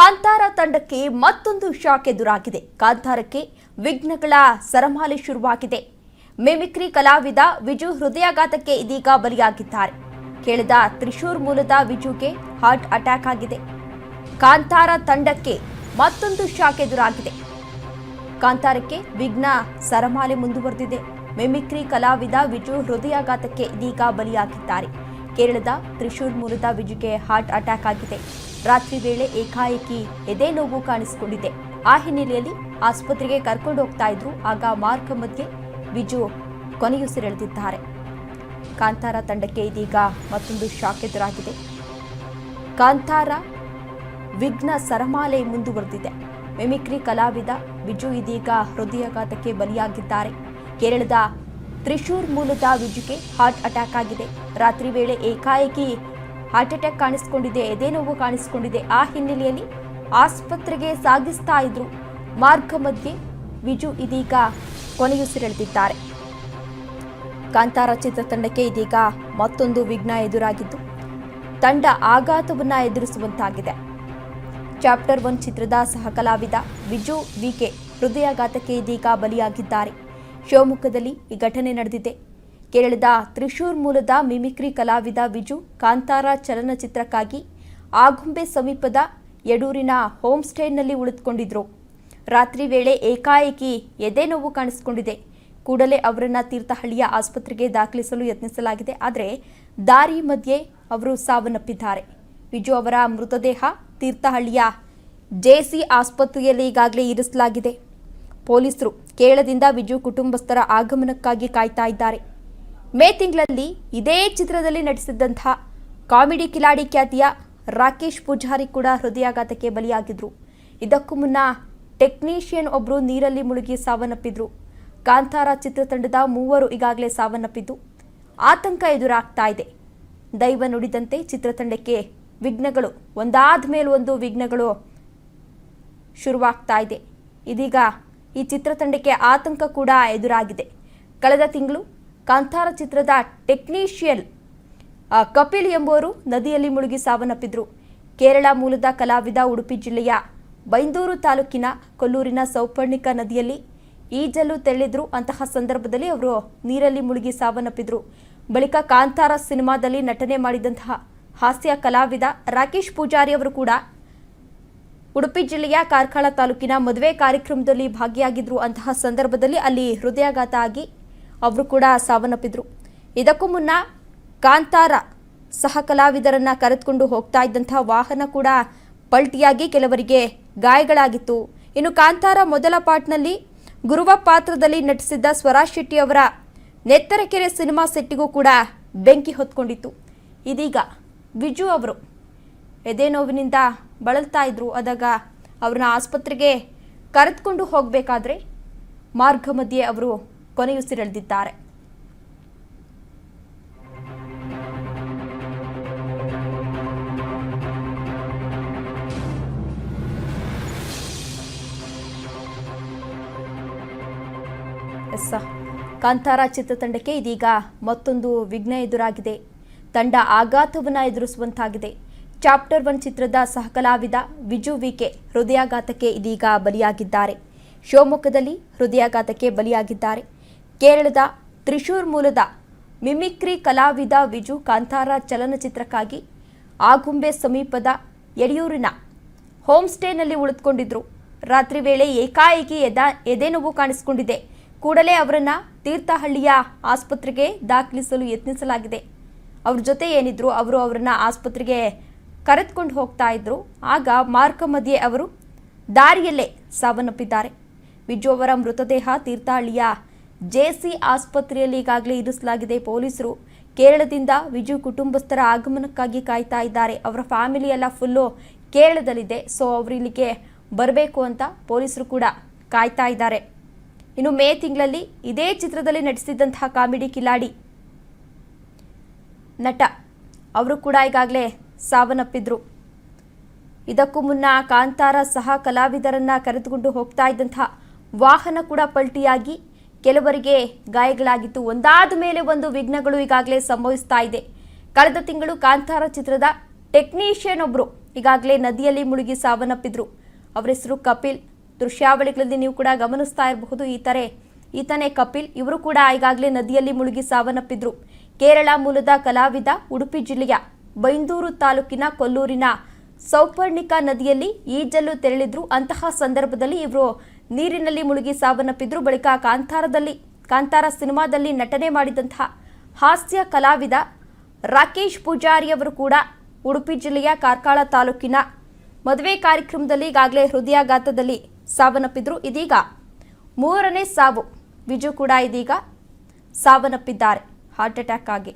ಕಾಂತಾರ ತಂಡಕ್ಕೆ ಮತ್ತೊಂದು ಶಾಕ್ ಎದುರಾಗಿದೆ. ಕಾಂತಾರಕ್ಕೆ ವಿಘ್ನಗಳ ಸರಮಾಲೆ ಶುರುವಾಗಿದೆ. ಮಿಮಿಕ್ರಿ ಕಲಾವಿದ ವಿಜು ಹೃದಯಾಘಾತಕ್ಕೆ ಇದೀಗ ಬಲಿಯಾಗಿದ್ದಾರೆ. ಕೇಳಿದ ತ್ರಿಶೂರ್ ಮೂಲದ ವಿಜುಗೆ ಹಾರ್ಟ್ ಅಟ್ಯಾಕ್ ಆಗಿದೆ. ಕಾಂತಾರ ತಂಡಕ್ಕೆ ಮತ್ತೊಂದು ಶಾಕ್ ಎದುರಾಗಿದೆ. ಕಾಂತಾರಕ್ಕೆ ವಿಘ್ನ ಸರಮಾಲೆ ಮುಂದುವರೆದಿದೆ. ಮಿಮಿಕ್ರಿ ಕಲಾವಿದ ವಿಜು ಹೃದಯಾಘಾತಕ್ಕೆ ಇದೀಗ ಬಲಿಯಾಗಿದ್ದಾರೆ. ಕೇರಳದ ತ್ರಿಶೂರ್ ಮೂಲದ ವಿಜುಗೆ ಹಾರ್ಟ್ ಅಟ್ಯಾಕ್ ಆಗಿದೆ. ರಾತ್ರಿ ವೇಳೆ ಏಕಾಏಕಿ ಎದೆ ನೋವು ಕಾಣಿಸಿಕೊಂಡಿದೆ. ಆ ಹಿನ್ನೆಲೆಯಲ್ಲಿ ಆಸ್ಪತ್ರೆಗೆ ಕರ್ಕೊಂಡು ಹೋಗ್ತಾ ಇದ್ರು. ಆಗ ಮಾರ್ಗ ಮಧ್ಯೆ ವಿಜು ಕೊನೆಯುಸಿರೆಳೆದಿದ್ದಾರೆ ಕಾಂತಾರ ತಂಡಕ್ಕೆ ಇದೀಗ ಮತ್ತೊಂದು ಶಾಕ್ ಎದುರಾಗಿದೆ. ಕಾಂತಾರ ವಿಘ್ನ ಸರಮಾಲೆ ಮುಂದುವರೆದಿದೆ. ಮಿಮಿಕ್ರಿ ಕಲಾವಿದ ವಿಜು ಇದೀಗ ಹೃದಯಾಘಾತಕ್ಕೆ ಬಲಿಯಾಗಿದ್ದಾರೆ. ಕೇರಳದ ತ್ರಿಶೂರ್ ಮೂಲದ ವಿಜುಗೆ ಹಾರ್ಟ್ ಅಟ್ಯಾಕ್ ಆಗಿದೆ. ರಾತ್ರಿ ವೇಳೆ ಏಕಾಏಕಿ ಹಾರ್ಟ್ ಅಟ್ಯಾಕ್ ಕಾಣಿಸಿಕೊಂಡಿದೆ, ಎದೆ ನೋವು ಕಾಣಿಸಿಕೊಂಡಿದೆ. ಆ ಹಿನ್ನೆಲೆಯಲ್ಲಿ ಆಸ್ಪತ್ರೆಗೆ ಸಾಗಿಸ್ತಾ ಇದ್ರು. ಮಾರ್ಗ ಮಧ್ಯೆ ವಿಜು ಇದೀಗ ಕೊನೆಯುಸಿರೆಳೆದಿದ್ದಾರೆ ಕಾಂತಾರ ಚಿತ್ರತಂಡಕ್ಕೆ ಇದೀಗ ಮತ್ತೊಂದು ವಿಘ್ನ ಎದುರಾಗಿದ್ದು, ತಂಡ ಆಘಾತವನ್ನ ಎದುರಿಸುವಂತಾಗಿದೆ. ಚಾಪ್ಟರ್ ಒನ್ ಚಿತ್ರದ ಸಹಕಲಾವಿದ ವಿಜು ವಿಕೆ ಹೃದಯಾಘಾತಕ್ಕೆ ಇದೀಗ ಬಲಿಯಾಗಿದ್ದಾರೆ. ಶಿವಮೊಗ್ಗದಲ್ಲಿ ಈ ಘಟನೆ ನಡೆದಿದೆ. ಕೇರಳದ ತ್ರಿಶೂರ್ ಮೂಲದ ಮಿಮಿಕ್ರಿ ಕಲಾವಿದ ವಿಜು ಕಾಂತಾರ ಚಲನಚಿತ್ರಕ್ಕಾಗಿ ಆಗುಂಬೆ ಸಮೀಪದ ಯಡೂರಿನ ಹೋಮ್ ಸ್ಟೇನಲ್ಲಿ ಉಳಿದುಕೊಂಡಿದ್ರು. ರಾತ್ರಿ ವೇಳೆ ಏಕಾಏಕಿ ಎದೆ ನೋವು ಕಾಣಿಸಿಕೊಂಡಿದೆ. ಕೂಡಲೇ ಅವರನ್ನ ತೀರ್ಥಹಳ್ಳಿಯ ಆಸ್ಪತ್ರೆಗೆ ದಾಖಲಿಸಲು ಯತ್ನಿಸಲಾಗಿದೆ. ಆದರೆ ದಾರಿ ಮಧ್ಯೆ ಅವರು ಸಾವನ್ನಪ್ಪಿದ್ದಾರೆ. ವಿಜು ಅವರ ಮೃತದೇಹ ತೀರ್ಥಹಳ್ಳಿಯ ಜೆಸಿ ಆಸ್ಪತ್ರೆಯಲ್ಲಿ ಈಗಾಗಲೇ ಇರಿಸಲಾಗಿದೆ. ಪೊಲೀಸರು ಕೇರಳದಿಂದ ವಿಜು ಕುಟುಂಬಸ್ಥರ ಆಗಮನಕ್ಕಾಗಿ ಕಾಯ್ತಾ ಇದ್ದಾರೆ. ಮೇ ತಿಂಗಳಲ್ಲಿ ಇದೇ ಚಿತ್ರದಲ್ಲಿ ನಟಿಸಿದ್ದಂಥ ಕಾಮಿಡಿ ಕಿಲಾಡಿ ಖ್ಯಾತಿಯ ರಾಕೇಶ್ ಪೂಜಾರಿ ಕೂಡ ಹೃದಯಾಘಾತಕ್ಕೆ ಬಲಿಯಾಗಿದ್ರು. ಇದಕ್ಕೂ ಮುನ್ನ ಟೆಕ್ನಿಷಿಯನ್ ಒಬ್ಬರು ನೀರಲ್ಲಿ ಮುಳುಗಿ ಸಾವನ್ನಪ್ಪಿದ್ರು. ಕಾಂತಾರ ಚಿತ್ರತಂಡದ ಮೂವರು ಈಗಾಗಲೇ ಸಾವನ್ನಪ್ಪಿದ್ದು. ಆತಂಕ ಎದುರಾಗ್ತಾ ಇದೆ. ದೈವ ನುಡಿದಂತೆ ಚಿತ್ರತಂಡಕ್ಕೆ ವಿಘ್ನಗಳು, ಒಂದಾದ ಮೇಲೊಂದು ವಿಘ್ನಗಳು ಶುರುವಾಗ್ತಾ ಇದೆ. ಇದೀಗ ಈ ಚಿತ್ರತಂಡಕ್ಕೆ ಆತಂಕ ಕೂಡ ಎದುರಾಗಿದೆ. ಕಳೆದ ತಿಂಗಳು ಕಾಂತಾರ ಚಿತ್ರದ ಟೆಕ್ನಿಷಿಯನ್ ಕಪಿಲ್ ಎಂಬುವರು ನದಿಯಲ್ಲಿ ಮುಳುಗಿ ಸಾವನ್ನಪ್ಪಿದ್ರು. ಕೇರಳ ಮೂಲದ ಕಲಾವಿದ ಉಡುಪಿ ಜಿಲ್ಲೆಯ ಬೈಂದೂರು ತಾಲೂಕಿನ ಕೊಲ್ಲೂರಿನ ಸೌಪರ್ಣಿಕ ನದಿಯಲ್ಲಿ ಈಜಲು ತೆರಳಿದ್ರು. ಅಂತಹ ಸಂದರ್ಭದಲ್ಲಿ ಅವರು ನೀರಲ್ಲಿ ಮುಳುಗಿ ಸಾವನ್ನಪ್ಪಿದ್ರು. ಬಳಿಕ ಕಾಂತಾರ ಸಿನಿಮಾದಲ್ಲಿ ನಟನೆ ಮಾಡಿದಂತಹ ಹಾಸ್ಯ ಕಲಾವಿದ ರಾಕೇಶ್ ಪೂಜಾರಿ ಅವರು ಕೂಡ ಉಡುಪಿ ಜಿಲ್ಲೆಯ ಕಾರ್ಕಳ ತಾಲೂಕಿನ ಮದುವೆ ಕಾರ್ಯಕ್ರಮದಲ್ಲಿ ಭಾಗಿಯಾಗಿದ್ರು. ಅಂತಹ ಸಂದರ್ಭದಲ್ಲಿ ಅಲ್ಲಿ ಹೃದಯಾಘಾತ ಆಗಿ ಅವರು ಕೂಡ ಸಾವನ್ನಪ್ಪಿದ್ರು. ಇದಕ್ಕೂ ಮುನ್ನ ಕಾಂತಾರ ಸಹ ಕಲಾವಿದರನ್ನ ಕರೆದುಕೊಂಡು ಹೋಗ್ತಾ ಇದ್ದಂತಹ ವಾಹನ ಕೂಡ ಪಲ್ಟಿಯಾಗಿ ಕೆಲವರಿಗೆ ಗಾಯಗಳಾಗಿತ್ತು. ಇನ್ನು ಕಾಂತಾರ ಮೊದಲ ಪಾರ್ಟ್ನಲ್ಲಿ ಗುರುವ ಪಾತ್ರದಲ್ಲಿ ನಟಿಸಿದ್ದ ಸ್ವರಾಜ್ ಶೆಟ್ಟಿ ಅವರ ನೆತ್ತರಕೆರೆ ಸಿನಿಮಾ ಸೆಟ್ಟಿಗೂ ಕೂಡ ಬೆಂಕಿ ಹೊತ್ಕೊಂಡಿತ್ತು. ಇದೀಗ ವಿಜು ಅವರು ಎದೆ ನೋವಿನಿಂದ ಬಳಲ್ತಾ ಇದ್ರು. ಆದಾಗ ಅವ್ರನ್ನ ಆಸ್ಪತ್ರೆಗೆ ಕರೆದುಕೊಂಡು ಹೋಗಬೇಕಾದ್ರೆ ಮಾರ್ಗ ಮಧ್ಯೆ ಅವರು ಕೊನೆಯುಸಿರೆಳೆದಿದ್ದಾರೆ. ಕಾಂತಾರ ಚಿತ್ರತಂಡಕ್ಕೆ ಇದೀಗ ಮತ್ತೊಂದು ವಿಘ್ನ ಎದುರಾಗಿದೆ. ತಂಡ ಆಘಾತವನ್ನು ಎದುರಿಸುವಂತಾಗಿದೆ. ಚಾಪ್ಟರ್ ಒನ್ ಚಿತ್ರದ ಸಹಕಲಾವಿದ ವಿಜು ವಿಕೆ ಹೃದಯಾಘಾತಕ್ಕೆ ಇದೀಗ ಬಲಿಯಾಗಿದ್ದಾರೆ. ಶಿವಮೊಗ್ಗದಲ್ಲಿ ಹೃದಯಾಘಾತಕ್ಕೆ ಬಲಿಯಾಗಿದ್ದಾರೆ. ಕೇರಳದ ತ್ರಿಶೂರ್ ಮೂಲದ ಮಿಮಿಕ್ರಿ ಕಲಾವಿದ ವಿಜು ಕಾಂತಾರ ಚಲನಚಿತ್ರಕ್ಕಾಗಿ ಆಗುಂಬೆ ಸಮೀಪದ ಯಡಿಯೂರಿನ ಹೋಮ್ ಸ್ಟೇನಲ್ಲಿ ಉಳಿದುಕೊಂಡಿದ್ರು. ರಾತ್ರಿ ವೇಳೆ ಏಕಾಏಕಿ ಎದ ಎದೆನೋವು ಕಾಣಿಸಿಕೊಂಡಿದೆ. ಕೂಡಲೇ ಅವರನ್ನ ತೀರ್ಥಹಳ್ಳಿಯ ಆಸ್ಪತ್ರೆಗೆ ದಾಖಲಿಸಲು ಯತ್ನಿಸಲಾಗಿದೆ. ಅವ್ರ ಜೊತೆ ಏನಿದ್ರು, ಅವರು ಅವರನ್ನ ಆಸ್ಪತ್ರೆಗೆ ಕರೆದುಕೊಂಡು ಹೋಗ್ತಾ ಇದ್ರು. ಆಗ ಮಾರ್ಗ ಮಧ್ಯೆ ಅವರು ದಾರಿಯಲ್ಲೇ ಸಾವನ್ನಪ್ಪಿದ್ದಾರೆ. ವಿಜು ಅವರ ಮೃತದೇಹ ತೀರ್ಥಹಳ್ಳಿಯ ಜೆಸಿ ಆಸ್ಪತ್ರೆಯಲ್ಲಿ ಈಗಾಗಲೇ ಇರಿಸಲಾಗಿದೆ. ಪೊಲೀಸರು ಕೇರಳದಿಂದ ವಿಜು ಕುಟುಂಬಸ್ಥರ ಆಗಮನಕ್ಕಾಗಿ ಕಾಯ್ತಾ ಇದ್ದಾರೆ. ಅವರ ಫ್ಯಾಮಿಲಿ ಎಲ್ಲ ಫುಲ್ಲು ಕೇರಳದಲ್ಲಿದೆ. ಸೊ, ಅವರು ಇಲ್ಲಿಗೆ ಬರಬೇಕು ಅಂತ ಪೊಲೀಸರು ಕೂಡ ಕಾಯ್ತಾ ಇದ್ದಾರೆ. ಇನ್ನು ಮೇ ತಿಂಗಳಲ್ಲಿ ಇದೇ ಚಿತ್ರದಲ್ಲಿ ನಟಿಸಿದ್ದಂತಹ ಕಾಮಿಡಿ ಕಿಲಾಡಿ ನಟ ಅವರು ಕೂಡ ಈಗಾಗಲೇ ಸಾವನ್ನಪ್ಪಿದ್ರು. ಇದಕ್ಕೂ ಮುನ್ನ ಕಾಂತಾರ ಸಹ ಕಲಾವಿದರನ್ನ ಕರೆದುಕೊಂಡು ಹೋಗ್ತಾ ಇದ್ದಂತಹ ವಾಹನ ಕೂಡ ಪಲ್ಟಿಯಾಗಿ ಕೆಲವರಿಗೆ ಗಾಯಗಳಾಗಿತ್ತು ಒಂದಾದ ಮೇಲೆ ಒಂದು ವಿಘ್ನಗಳು ಈಗಾಗಲೇ ಸಂಭವಿಸ್ತಾ ಇದೆ. ಕಳೆದ ತಿಂಗಳು ಕಾಂತಾರ ಚಿತ್ರದ ಟೆಕ್ನಿಷಿಯನ್ ಒಬ್ಬರು ಈಗಾಗಲೇ ನದಿಯಲ್ಲಿ ಮುಳುಗಿ ಸಾವನ್ನಪ್ಪಿದ್ರು. ಅವರ ಹೆಸರು ಕಪಿಲ್. ದೃಶ್ಯಾವಳಿಗಳಲ್ಲಿ ನೀವು ಕೂಡ ಗಮನಿಸ್ತಾ ಇರಬಹುದು ಈತರೆ ತಾರೆ, ಈತನೇ ಕಪಿಲ್. ಇವರು ಕೂಡ ಈಗಾಗಲೇ ನದಿಯಲ್ಲಿ ಮುಳುಗಿ ಸಾವನ್ನಪ್ಪಿದ್ರು. ಕೇರಳ ಮೂಲದ ಕಲಾವಿದ, ಉಡುಪಿ ಜಿಲ್ಲೆಯ ಬೈಂದೂರು ತಾಲೂಕಿನ ಕೊಲ್ಲೂರಿನ ಸೌಪರ್ಣಿಕಾ ನದಿಯಲ್ಲಿ ಈಜಲು ತೆರಳಿದ್ರು. ಅಂತಹ ಸಂದರ್ಭದಲ್ಲಿ ಇವರು ನೀರಿನಲ್ಲಿ ಮುಳುಗಿ ಸಾವನ್ನಪ್ಪಿದ್ರು ಬಳಿಕ ಕಾಂತಾರದಲ್ಲಿ, ಕಾಂತಾರ ಸಿನಿಮಾದಲ್ಲಿ ನಟನೆ ಮಾಡಿದಂತಹ ಹಾಸ್ಯ ಕಲಾವಿದ ರಾಕೇಶ್ ಪೂಜಾರಿ ಅವರು ಕೂಡ ಉಡುಪಿ ಜಿಲ್ಲೆಯ ಕಾರ್ಕಳ ತಾಲೂಕಿನ ಮದುವೆ ಕಾರ್ಯಕ್ರಮದಲ್ಲಿ ಈಗಾಗಲೇ ಹೃದಯಾಘಾತದಲ್ಲಿ ಸಾವನ್ನಪ್ಪಿದ್ರು. ಇದೀಗ ಮೂರನೇ ಸಾವು. ವಿಜು ಕೂಡ ಇದೀಗ ಸಾವನ್ನಪ್ಪಿದ್ದಾರೆ. ಹಾರ್ಟ್ ಅಟ್ಯಾಕ್ ಆಗಿ.